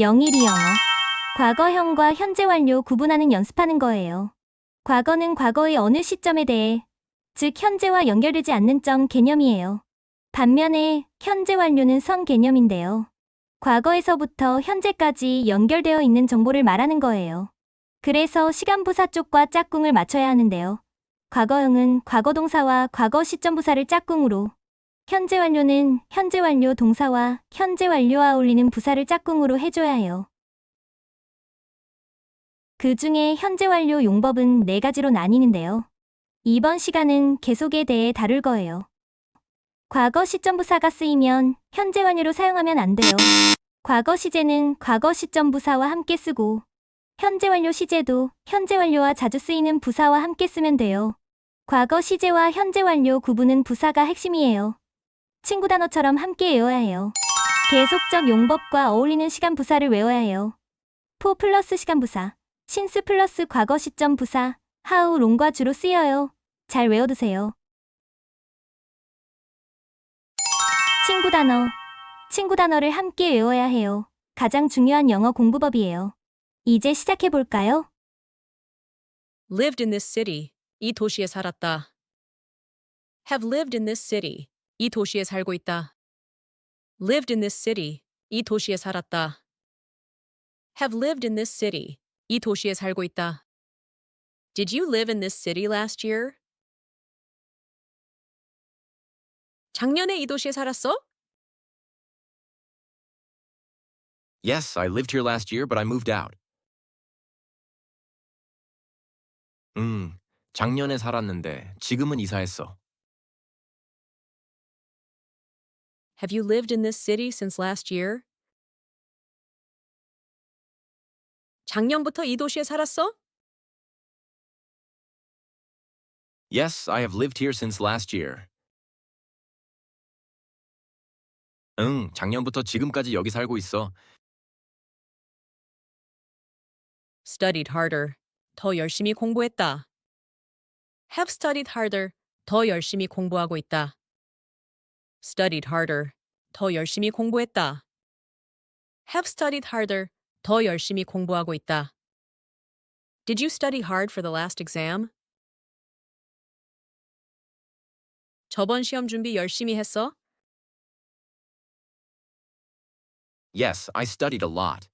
영일이 영어. 과거형과 현재 완료 구분하는 연습하는 거예요. 과거는 과거의 어느 시점에 대해, 즉 현재와 연결되지 않는 점 개념이에요. 반면에 현재 완료는 선 개념인데요. 과거에서부터 현재까지 연결되어 있는 정보를 말하는 거예요. 그래서 시간부사 쪽과 짝꿍을 맞춰야 하는데요. 과거형은 과거 동사와 과거 시점 부사를 짝꿍으로, 현재 완료는 현재 완료 동사와 현재 완료와 어울리는 부사를 짝꿍으로 해줘야 해요. 그 중에 현재 완료 용법은 네 가지로 나뉘는데요. 이번 시간은 계속에 대해 다룰 거예요. 과거 시점 부사가 쓰이면 현재 완료로 사용하면 안 돼요. 과거 시제는 과거 시점 부사와 함께 쓰고, 현재 완료 시제도 현재 완료와 자주 쓰이는 부사와 함께 쓰면 돼요. 과거 시제와 현재 완료 구분은 부사가 핵심이에요. 친구 단어처럼 함께 외워야 해요. 계속적 용법과 어울리는 시간 부사를 외워야 해요. 포 플러스 시간 부사, 신스 플러스 과거 시점 부사, 하우 롱과 주로 쓰여요. 잘 외워두세요. 친구 단어. 친구 단어를 함께 외워야 해요. 가장 중요한 영어 공부법이에요. 이제 시작해 볼까요? Lived in this city. 이 도시에 살았다. Have lived in this city. 이 도시에 살고 있다. Lived in this city. 이 도시에 살았다. Have lived in this city. 이 도시에 살고 있다. Did you live in this city last year? 작년에 이 도시에 살았어? Yes, I lived here last year, but I moved out. 음, 작년에 살았는데 지금은 이사했어. Have you lived in this city since last year? 작년부터 이 도시에 살았어? Yes, I have lived here since last year. 응, 작년부터 지금까지 여기 살고 있어. studied harder. 더 열심히 공부했다. have studied harder. 더 열심히 공부하고 있다. Studied harder. 더 열심히 공부했다. have studied harder. 더 열심히 공부하고 있다. Did you study hard for the last exam? 저번 시험 준비 열심히 했어? Yes, I studied a lot.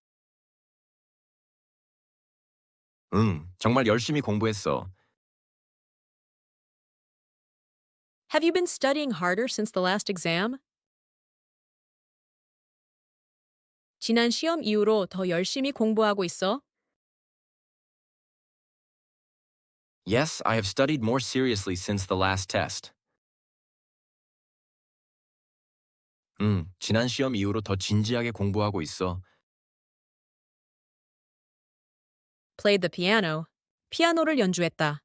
응, 정말 열심히 공부했어. Have you been studying harder since the last exam? 지난 시험 이후로 더 열심히 공부하고 있어? Yes, I have studied more seriously since the last test. 응, 지난 시험 이후로 더 진지하게 공부하고 있어. played the piano. 피아노를 연주했다.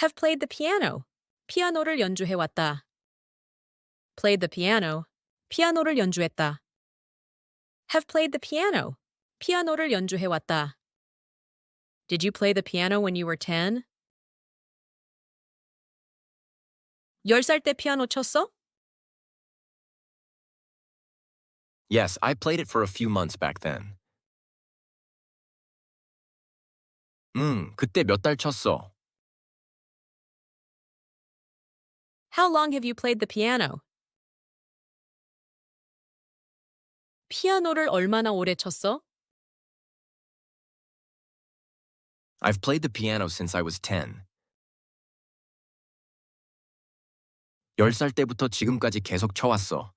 have played the piano. 피아노를 연주해 왔다. played the piano. 피아노를 연주했다. have played the piano. 피아노를 연주해 왔다. Did you play the piano when you were 10? 10살 때 피아노 쳤어? Yes, I played it for a few months back then. 응, 그때 몇 달 쳤어. How long have you played the piano? 피아노를 얼마나 오래 쳤어? I've played the piano since I was 10. 10살 때부터 지금까지 계속 쳐왔어.